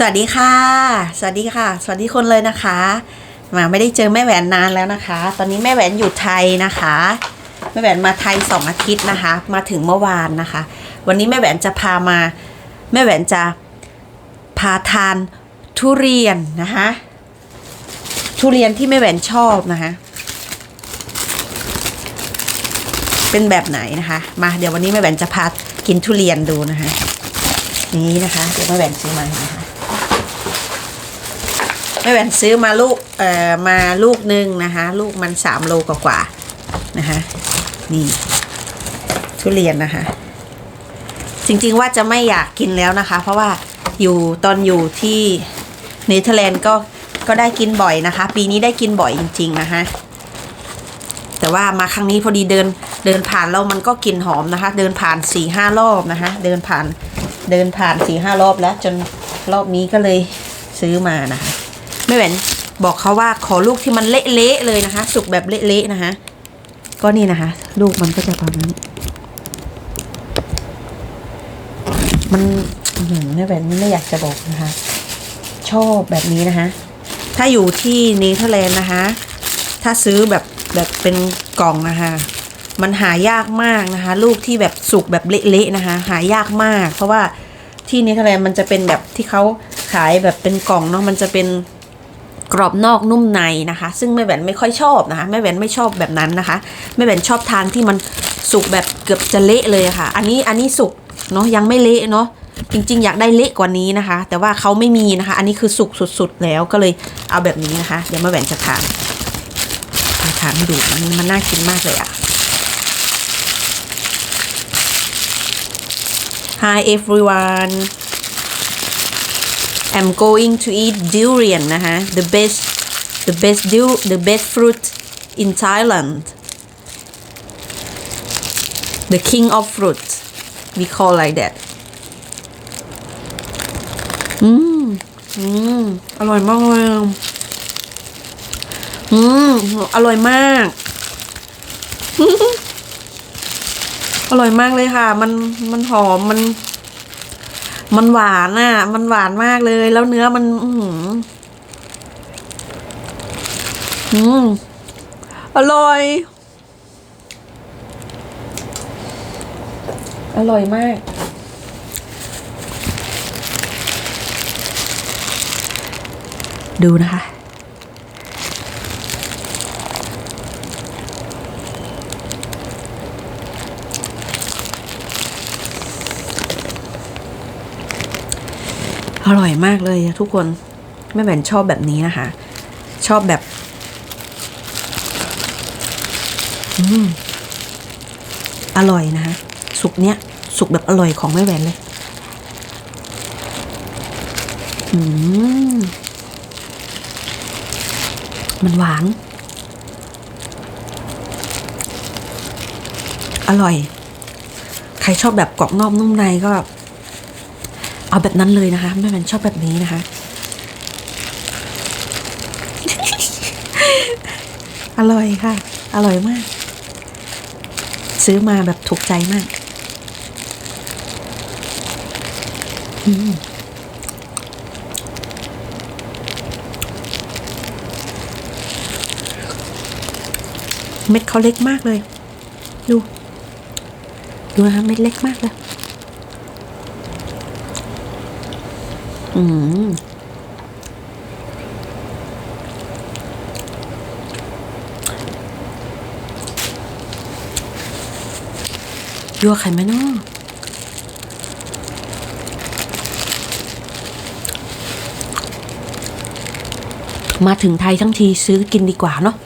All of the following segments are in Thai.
สวัสดีค่ะ สวัสดีค่ะ สวัสดีคนเลยนะคะ มาไม่ได้เจอแม่แหวนนานแล้วนะคะ ตอนนี้แม่แหวนอยู่ไทยนะคะ แม่แหวนมาไทยสองอาทิตย์นะคะ มาถึงเมื่อวานนะคะ วันนี้แม่แหวนจะพามา แม่แหวนจะพาทานทุเรียนนะคะ ทุเรียนที่แม่แหวนชอบนะคะ เป็นแบบไหนนะคะ มาเดี๋ยววันนี้แม่แหวนจะพากินทุเรียนดูนะคะ นี้นะคะเดี๋ยวแม่แหวนซื้อมานะคะ ม่แหวนซื้อมาลูกเอ่อมาลูกหนึ่งนะคะ ลูกมันสามโลกว่าๆนะคะ นี่ ทุเรียนนะคะ จริงๆว่าจะไม่อยากกินแล้วนะคะ เพราะว่าอยู่ตอนอยู่ที่เนเธอร์แลนด์ก็ก็ได้กินบ่อยนะคะ ปีนี้ได้กินบ่อยจริง ๆ นะคะแต่ว่ามาครั้งนี้พอดีเดินเดินผ่านแล้วมันก็กลิ่นหอมนะคะ เดินผ่านสี่ห้ารอบนะคะ เดินผ่านเดินผ่านสี่ห้ารอบแล้วจนรอบนี้ก็เลยซื้อมานะคะ แม่แหวนบอกเขาว่าขอลูกที่มันเละๆเลยนะคะ สุกแบบเละๆนะคะ ก็นี่นะคะ ลูกมันก็จะประมาณนี้มันแม่แหวนไม่อยากจะบอกนะคะ ชอบแบบนี้นะคะ ถ้าอยู่ที่เนเธอร์แลนด์นะคะ ถ้าซื้อแบบแบบเป็นกล่องนะคะมันหายากมากนะคะ ลูกที่แบบสุกแบบเละๆนะคะ หายากมาก เพราะว่าที่เนเธอร์แลนด์มันจะเป็นแบบที่เขาขายแบบเป็นกล่องเนาะมันจะเป็น กรอบนอกนุ่มในนะคะ ซึ่งแม่แหวนไม่ค่อยชอบนะคะแม่แหวนไม่ชอบแบบนั้นนะคะแม่แหวนชอบทานที่มันสุกแบบเกือบจะเละเลยค่ะ อันนี้อันนี้สุกเนาะยังไม่เละเนาะจริง ๆ อยากได้เละกว่านี้นะคะ แต่ว่าเขาไม่มีนะคะ อันนี้คือสุกสุดๆแล้วก็เลยเอาแบบนี้นะคะ เดี๋ยวแม่แหวนจะทานทานให้ดูมันมันน่ากินมากเลยอะ Hi everyone I'm going to eat durian นะคะ the best the best du the best fruit in Thailand the king of fruit we call like that อืม อืม อร่อยมากเลย อืม อร่อยมาก อร่อยมากเลยค่ะ มัน มันหอม มัน มันหวานอะ มันหวานมากเลย แล้วเนื้อมัน อือืมอร่อย อร่อยมาก ดูนะคะ อร่อยมากเลยทุกคนแม่แหวนชอบแบบนี้นะคะ ชอบแบบอืมอร่อยนะคะสุกเนี้ยสุกแบบอร่อยของแม่แหวนเลยอืมมันหวาน อร่อย ใครชอบแบบกรอบนอกนุ่มในก็ เอาแบบนั้นเลยนะคะแม่แมนชอบแบบนี้นะคะ อร่อยค่ะ อร่อยมาก ซื้อมาแบบถูกใจมากอืมเม็ดเขาเล็กมากเลย ดู ดูนะคะเม็ดเล็กมากเลย อืมยัวไข่ไหมเนาะมาถึงไทยทั้งทีซื้อกินดีกว่าเนาะ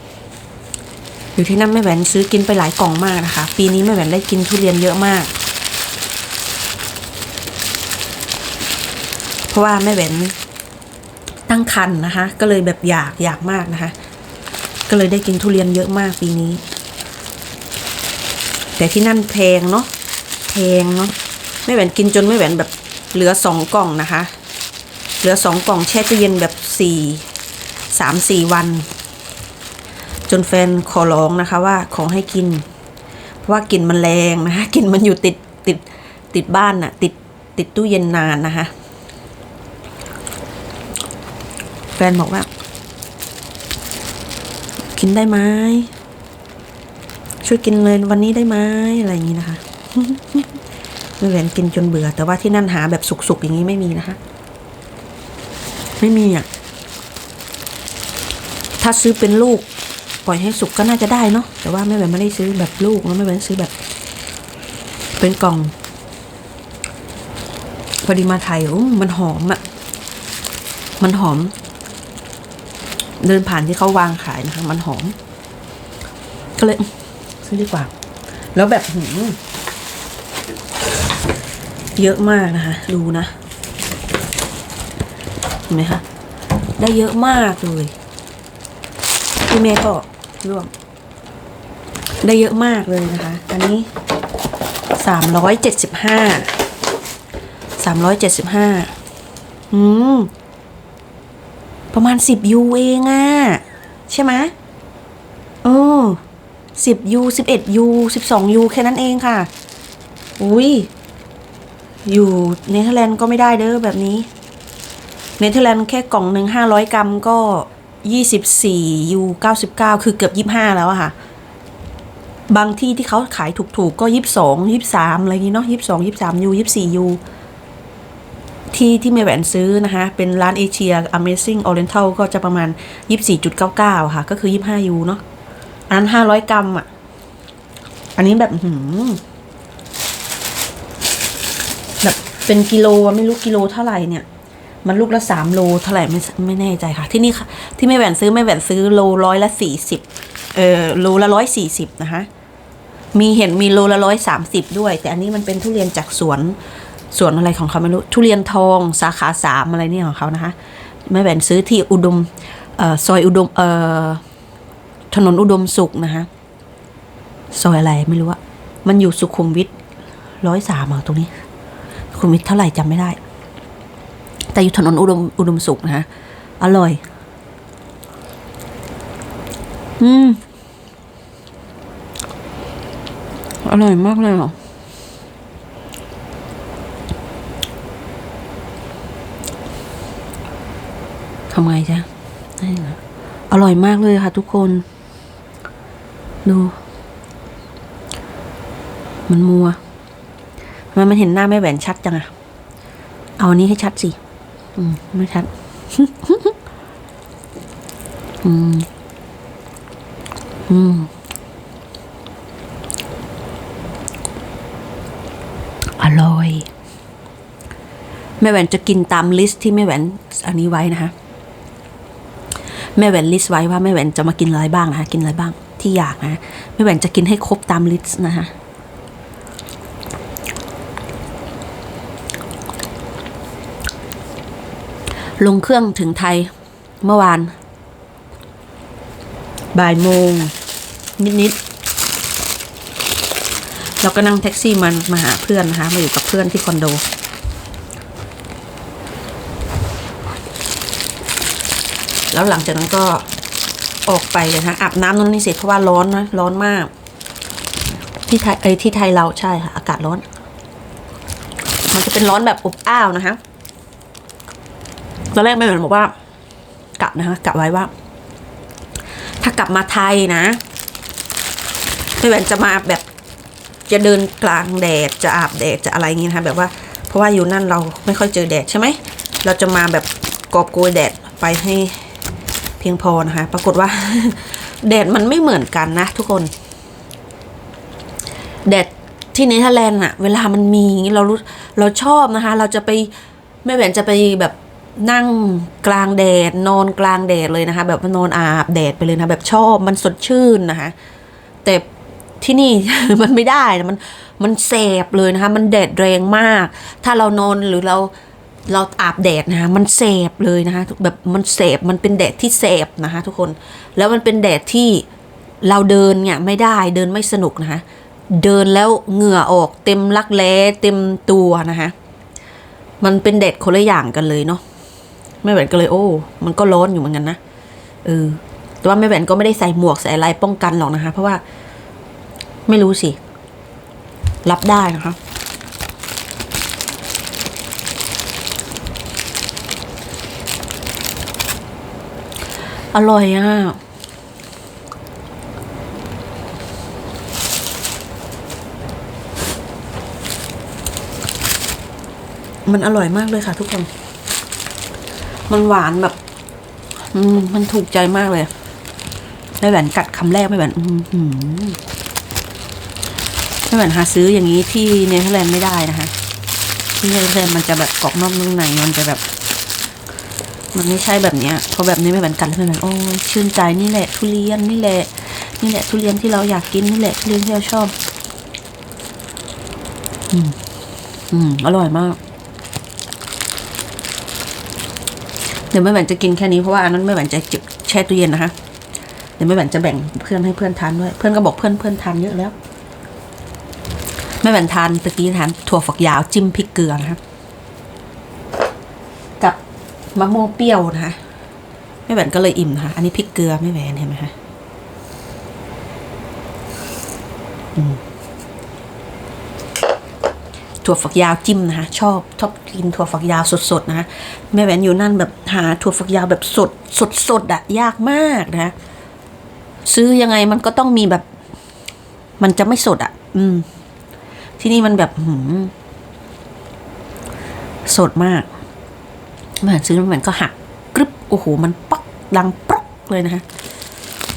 อยู่ที่นั่นแม่แหวนซื้อกินไปหลายกล่องมากนะคะ ปีนี้แม่แหวนได้กินทุเรียนเยอะมาก เพราะว่าแม่แหวนตั้งครรภ์นะคะ ก็เลยแบบอยากอยากมากนะคะ ก็เลยได้กินทุเรียนเยอะมากปีนี้ แต่ที่นั่นแพงเนาะแพงเนาะแม่แหวนกินจนแม่แหวนแบบเหลือสองกล่องนะคะ เหลือสองกล่องแช่ตู้เย็นแบบสี่สามสี่วัน จนแฟนขอร้องนะคะว่าขอให้กิน เพราะว่ากลิ่นมันแรงนะคะกลิ่นมันอยู่ติดติดติดบ้านน่ะติดติดตู้เย็นนานนะคะ ฟนบอกว่า กินได้ไหมช่วยกินเลยวันนี้ได้ไหมอะไรอย่างนี้นะคะแม่แหวนกินจนเบื่อ แต่ว่าที่นั่นหาแบบสุกๆอย่างนี้ไม่มีนะคะ ไม่มีอะถ้าซื้อเป็นลูก ปล่อยให้สุกก็น่าจะได้เนาะแต่ว่าแม่แหวนไม่ได้ซื้อแบบลูกนะแม่แหวนซื้อแบบ เป็นกล่องพอดีมาไทยอู้มันหอมอะ่ะ มันหอม เดินผ่านที่เขาวางขายนะคะ มันหอม ก็เลยซื้อดีกว่า แล้วแบบหืมเยอะมากนะคะ ดูนะ เห็นไหมคะ ได้เยอะมากเลยพี่เมย์ก็ร่วม ได้เยอะมากเลยนะคะ อันนี้สามร้อยเจ็ดสิบห้าสามร้อยเจ็ดสิบห้าอืม ประมาณสิบยูเองอะใช่ไหมเออสิบยูสิบเอ็ดยูสิบสองยูแค่นั้นเองค่ะ อุ้ย อยู่เนเธอร์แลนด์ก็ไม่ได้เด้อแบบนี้ เนเธอร์แลนด์แค่กล่องหนึ่งห้าร้อยกรัมก็ยี่สิบสี่ยูเก้าสิบเก้าคือเกือบยี่ห้าแล้วอะค่ะ บางที่ที่เขาขายถูกๆก็ยี่สิบสองยี่สิบสามอะไรอย่างนี้เนาะยี่สิบสองยี่สิบสามยูยี่สิบสี่ยู ที่ที่เมแหวนซื้อนะคะ เป็นร้านเอเชีย Amazing Oriental ก็จะประมาณยี่สิบสี่จุดเก้าเก้าค่ะ ก็คือยี่ห้ายูเนาะอันนั้นห้าร้อยกรัมอะ อันนี้แบบหือแบบเป็นกิโลไม่รู้กิโลเท่าไหร่เนี่ย มันลูกละสามโลเท่าไหร่ไม่ไม่แน่ใจค่ะ ที่นี่ค่ะ ที่แม่แหวนซื้อแม่แหวนซื้อโลร้อยละสี่สิบเออโลละร้อยสี่สิบนะคะมีเห็นมีโลละร้อยสามสิบด้วย แต่อันนี้มันเป็นทุเรียนจากสวน สวนอะไรของเขาไม่รู้ ทุเรียนทองสาขาสามอะไรนี่ของเขานะคะแม่แหวนซื้อที่อุดมออซอยอุดมออถนนอุดมสุขนะคะซอยอะไรไม่รู้อะมันอยู่สุขุมวิทร้อยสามตรงนี้สุขุมวิทเท่าไหร่จำไม่ได้ แต่อยู่ถนนอุดมอุดมสุขนะคะอร่อย อืม อร่อยมากเลยเหรอ ทำไงจ๊ะอร่อยมากเลยค่ะทุกคน ดู มันมัวทำไมมันเห็นหน้าแม่แหวนชัดจังอะเอาอันนี้ให้ชัดสิ อืม ไม่ชัด อืม อืม อร่อย แม่แหวนจะกินตามลิสต์ที่แม่แหวนอันนี้ไว้นะคะ แม่แหวนลิสต์ไว้ว่าแม่แหวนจะมากินอะไรบ้างนะคะกินอะไรบ้างที่อยากนะแม่แหวนจะกินให้ครบตามลิสต์นะคะลงเครื่องถึงไทยเมื่อวาน บ่ายโมง นิดๆเราก็นั่งแท็กซี่มันมาหาเพื่อนนะคะมาอยู่กับเพื่อนที่คอนโด แล้วหลังจากนั้นก็ออกไปเลยนะคะอาบน้ำนั่นนี่เสร็จเพราะว่าร้อนนะร้อนมาก ที่ไทยเอ้ที่ไทยเราใช่ค่ะ อากาศร้อน มันจะเป็นร้อนแบบอบอ้าวนะคะตอนแรกแม่เหมือนบอกว่ากลับนะคะกลับไว้ว่า ถ้ากลับมาไทยนะแม่แหวนจะมาแบบจะเดินกลางแดดจะอาบแดดจะอะไรอย่างงี้นะคะแบบว่าเพราะว่าอยู่นั่นเราไม่ค่อยเจอแดดใช่ไหมเราจะมาแบบกอบโกยแดดไปให้ เพียงพอนะคะ ปรากฏว่า แดดมันไม่เหมือนกันนะทุกคน แดดที่เนเธอร์แลนด์อะเวลามันมีอย่างงี้เรารู้เราชอบนะคะ เราจะไปแม่แหวนจะไปแบบนั่งกลางแดด นอนกลางแดดเลยนะคะ แบบนอนอาบแดดไปเลยนะแบบชอบมันสดชื่นนะคะ แต่ที่นี่มันไม่ได้นะมันมันแสบเลยนะคะ มันแดดแรงมาก ถ้าเรานอนหรือเรา เราอาบแดดนะคะมันแสบเลยนะคะแบบมันแสบมันเป็นแดดที่แสบนะคะทุกคนแล้วมันเป็นแดดที่เราเดินเนี่ยไม่ได้เดินไม่สนุกนะคะเดินแล้วเหงื่อออกเต็มรักแร้เต็มตัวนะคะมันเป็นแดดคนละอย่างกันเลยเนาะแม่แหวนก็เลยโอ้ มันก็ร้อนอยู่เหมือนกันนะเออแต่ว่าแม่แหวนก็ไม่ได้ใส่หมวกใส่อะไรป้องกันหรอกนะคะ เพราะว่าไม่รู้สิ รับได้นะคะ อร่อยอะ มันอร่อยมากเลยค่ะทุกคน มันหวานแบบ อืม มันถูกใจมากเลยแม่แหวนกัดคำแรกแม่แหวนอื้อหือแม่แหวนหาซื้ออย่างนี้ที่เนเธอร์แลนด์ไม่ได้นะคะที่เนเธอร์แลนด์มันจะแบบกรอบนอกนุ่มในมันจะแบบ มันไม่ใช่แบบเนี้ยเพราะแบบนี้ไม่เหมือนกันแล้วมันโอ้ยชื่นใจนี่แหละ ทุเรียนนี่แหละ นี่แหละทุเรียนที่เราอยากกินนี่แหละทุเรียนที่เราชอบ อืม อืม อร่อยมาก เดี๋ยวแม่แหวนจะกินแค่นี้เพราะว่าอันนั้นแม่แหวนจะเก็บแช่ตู้เย็นนะคะ เดี๋ยวแม่แหวนจะแบ่งเพื่อนให้เพื่อนทานด้วย เพื่อนก็บอกเพื่อนเพื่อนทานเยอะแล้วแม่แหวนทานตะกี้ทานถั่วฝักยาวจิ้มพริกเกลือนะคะ มะม่วงเปรี้ยวนะคะแม่แหวนก็เลยอิ่มนะคะอันนี้พริกเกลือแม่แหวนเห็นไหมคะถั่วฝักยาวจิ้มนะคะชอบชอบกินถั่วฝักยาวสดๆนะคะแม่แหวนอยู่นั่นแบบหาถั่วฝักยาวแบบสดสดสดๆอะยากมากนะะซื้อยังไงมันก็ต้องมีแบบ มันจะไม่สดอะอืม ที่นี่มันแบบหืมสดมาก เหมือนซื้อมันก็หักกรึบโอ้โหมันป๊อกดังป๊อกเลยนะคะ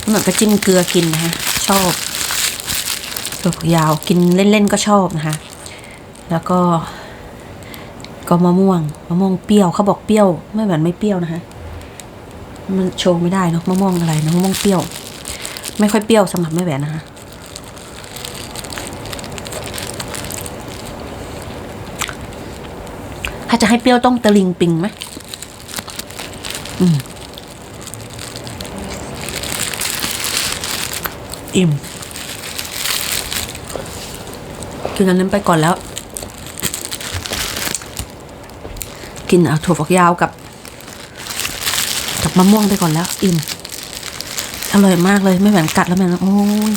เหมือนก็จิ้มเกลือกินนะคะชอบถั่วยาวกินเล่นๆก็ชอบนะคะ แล้วก็ ก็มะม่วงมะม่วงเปรี้ยวเขาบอกเปรี้ยว ไม่เหมือนไม่เปรี้ยวนะคะมันโชว์ไม่ได้เนอะมะม่วงอะไรนะมะม่วงเปรี้ยว ไม่ค่อยเปรี้ยวสำหรับแม่แหวนนะคะถ้าจะให้เปรี้ยวต้องตะลิงปิงไหม อิ่มกินอันนั้นไปก่อนแล้ว กินเอาถั่วฝักยาวกับ กับมะม่วงไปก่อนแล้ว อิ่ม อร่อยมากเลยไม่เหมือนกัดแล้วมันโอ้ย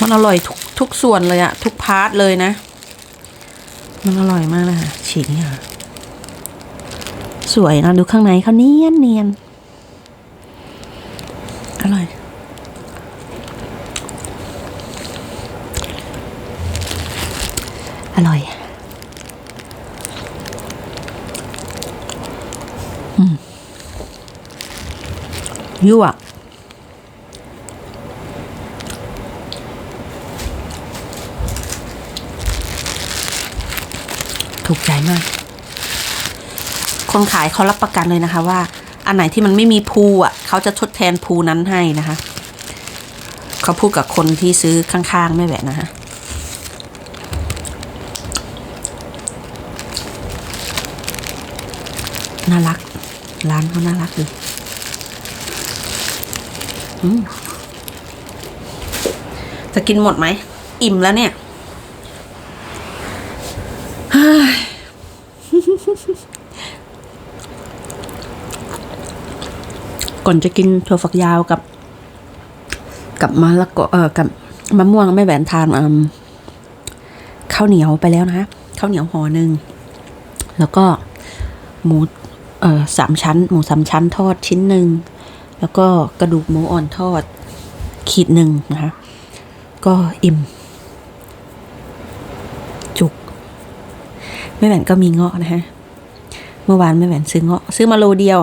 มันอร่อยทุกทุกส่วนเลยอะทุกพาร์ทเลยนะ มันอร่อยมากเลยค่ะฉีกเนี่ยสวยนะดูข้างในเขาเนียนเนียนอร่อย อร่อยอืมยั่ว ถูกใจมาก คนขายเขารับประกันเลยนะคะ ว่า อันไหนที่มันไม่มีภูอะเขาจะทดแทนภูนั้นให้นะคะเขาพูดกับคนที่ซื้อข้างๆไม่แหวะนะคะน่ารัก ร้านเขาน่ารักดีอืมจะกินหมดไหม อิ่มแล้วเนี่ย ก่อนจะกินถั่วฝักยาวกับ กับมะละกอเออกับมะม่วงแม่แหวนทานอืมข้าวเหนียวไปแล้วนะข้าวเหนียวห่อหนึ่งแล้วก็หมูเอ่อสามชั้น หมูสามชั้นทอดชิ้นหนึ่งแล้วก็กระดูกหมูอ่อนทอด ขีดหนึ่งนะคะก็อิ่ม จุกแม่แหวนก็มีเงาะนะฮะเมื่อวานแม่แหวนซื้อเงาะซื้อมาโลเดียว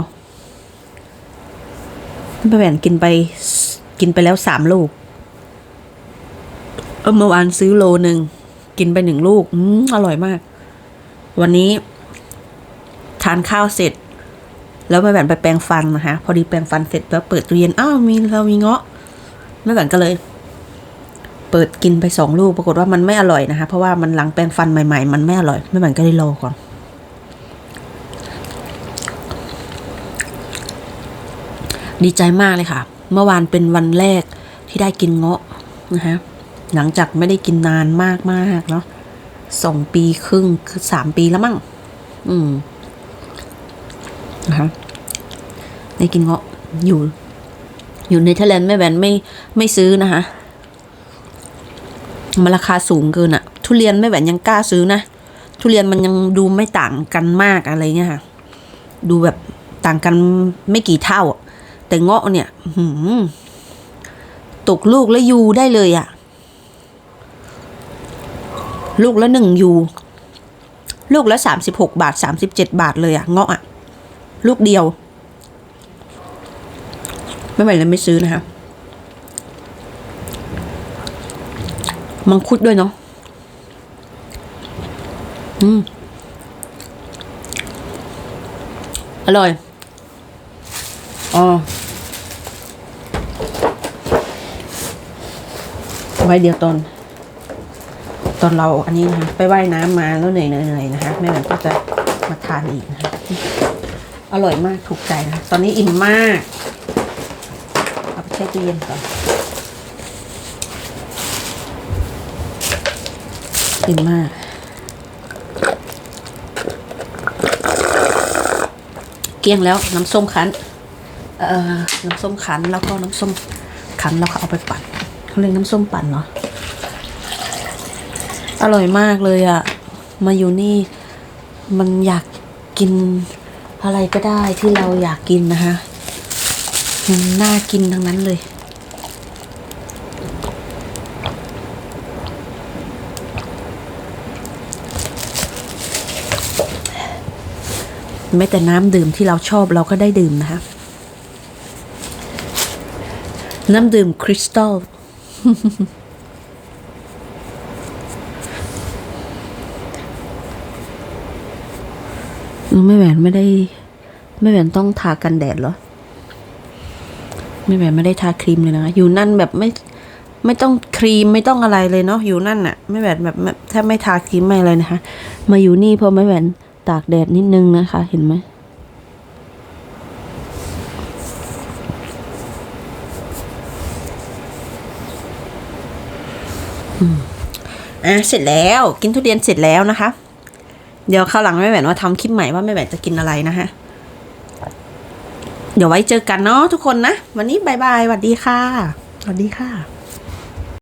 แม่แหวนกินไปกินไปแล้วสามลูก เออเมื่อวานซื้อโลหนึ่งกินไปหนึ่งลูก อืมอร่อยมาก วันนี้ ทานข้าวเสร็จ แล้วแม่แหวนไปแปรงฟันนะคะ พอดีแปรงฟันเสร็จแล้วเปิดตู้เย็น อ้าวมีเรามีเงาะแม่แหวนก็เลย เปิดกินไปสองลูก ปรากฏว่ามันไม่อร่อยนะคะ เพราะว่ามันหลังแปรงฟันใหม่ ๆ มันไม่อร่อยแม่แหวนก็เลยรอก่อน ดีใจมากเลยค่ะ เมื่อวานเป็นวันแรกที่ได้กินเงาะนะคะหลังจากไม่ได้กินนานมากมากๆเนาะสองปีครึ่งคือสามปีแล้วมั้งอืมนะคะได้กินเงาะอยู่ อยู่ในเทอร์แลนด์แม่แวนไม่ไม่ซื้อนะคะมันราคาสูงเกินอะทุเรียนไม่แหวนยังกล้าซื้อนะ ทุเรียนมันยังดูไม่ต่างกันมากอะไรเงี้ยค่ะ ดูแบบต่างกันไม่กี่เท่าอะ แต่เงาะเนี่ยหือตกลูกแล้วยูได้เลยอะลูกละหนึ่งยูลูกละสามสิบหกบาทสามสิบเจ็ดบาทเลยอะเงาะอะลูกเดียว ไม่ไหวเลยไม่ซื้อนะคะมังคุดด้วยเนาะอืมอร่อย อ๋อ ไว้เดียวตอนตอนเราอันนี้นะคะไปว่ายน้ำมาแล้วเหนื่อยเหนื่อยๆนะคะแม่แหวนก็จะมาทานอีกนะคะอร่อยมากถูกใจนะะตอนนี้อิ่มมาก เอาไปแช่ตู้เย็นก่อนอิ่มมากเกลี้ยงแล้วน้ำส้มคั้น เอ่อ น้ำส้มคั้นแล้วก็น้ำส้มคั้นแล้วก็เอาไปปั่น เขาเรียกน้ำส้มปั่นเนาะอร่อยมากเลยอะมาอยู่นี่มันอยากกินอะไรก็ได้ที่เราอยากกินนะคะมันน่ากินทั้งนั้นเลยแม้แต่น้ำดื่มที่เราชอบเราก็ได้ดื่มนะคะ น้ำดื่มคริสตัล ไม่แหวนไม่ได้ไม่แหวนต้องทากันแดดเหรอไม่แหวนไม่ได้ทาครีมเลยนะอยู่นั่นแบบไม่ไม่ต้องครีมไม่ต้องอะไรเลยเนาะอยู่นั่นอะไม่แหวนแบบแทบไม่ทาครีมไม่อะไรนะคะ มาอยู่นี่พอไม่แหวนตากแดดนิดนึงนะคะ เห็นไหม อะเสร็จแล้วกินทุเรียนเสร็จแล้วนะคะ เดี๋ยวคราวหลังแม่แหวนว่าทำคลิปใหม่ว่าแม่แหวนจะกินอะไรนะฮะเดี๋ยวไว้เจอกันเนาะทุกคนนะ วันนี้บายบายสวัสดีค่ะสวัสดีค่ะ